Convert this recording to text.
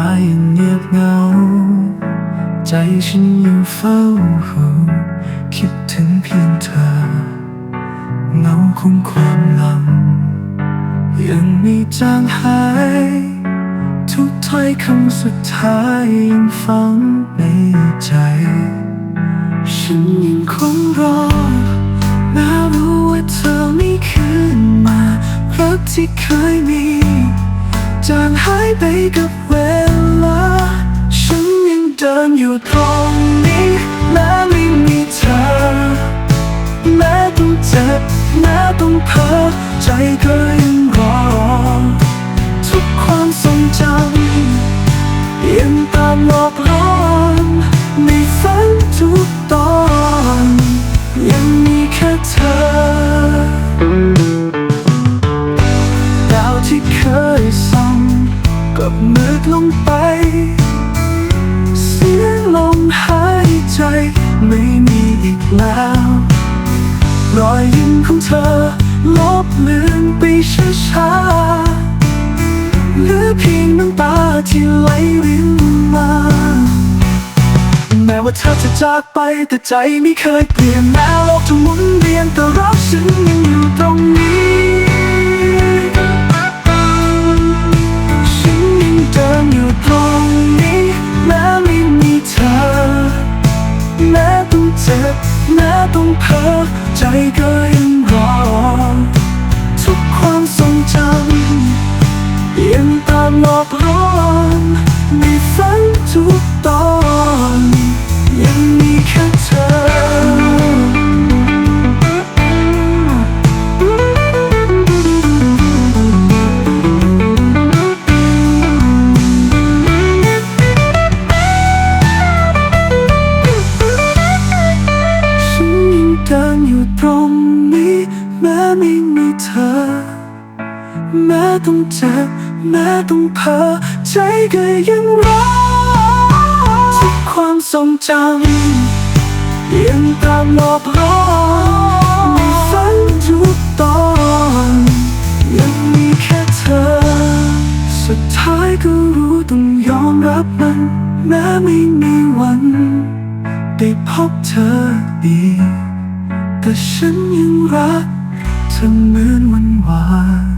ายยังเงียบเงา ใจฉันยังเฝ้าหูคิดถึงเพียงเธอ เงาของความหลัง ยังไม่จางหาย ทุกถ้อยคำสุดท้ายยังฝังในใจ ฉันยังคงรอแม้รู้ว่าเธอไม่คืนมารักที่เคยมีางหายไปกับเวลา ฉันยังเดินอยู่ตรงนี้แม้ไม่มีเธอ แม้ต้องเจ็บแม้ต้องเพ้อใจก็ยังรอทุกความทรงจำยังตามหลอกล่อในฝันทุกตอน ยังมีแค่เธอ ลงไป เสียงลมหายใจไม่มีอีกแล้ว รอยยิ้มของเธอ ลบเลือนไปช้าๆเหลือเพียงน้ำตาที่ไหลรินมาแม้ว่าเธอจะจากไปแต่ใจไม่เคยเปลี่ยนแม้โลกจะหมุนเวียนแต่รักฉันยังอยู่ตรงนี้ เจ็บแม้ต้องเพ้อใจก็ยังรอทุกความ นยังเดินอยู่ตรงนี้ แม้ไม่มีเธอ แม้ต้องเจ็บแม้ต้องเพ้อใจก็ยังรอทุกความทรงจำยังตามหลอกล่อนในฝันทุกตอนยังมีแค่เธอ สุดท้ายก็รู้ต้องยอมรับมัน แม้ไม่มีวัน ได้พบเธออีก แต่ฉันยังรักเธอเหมือนวันวาน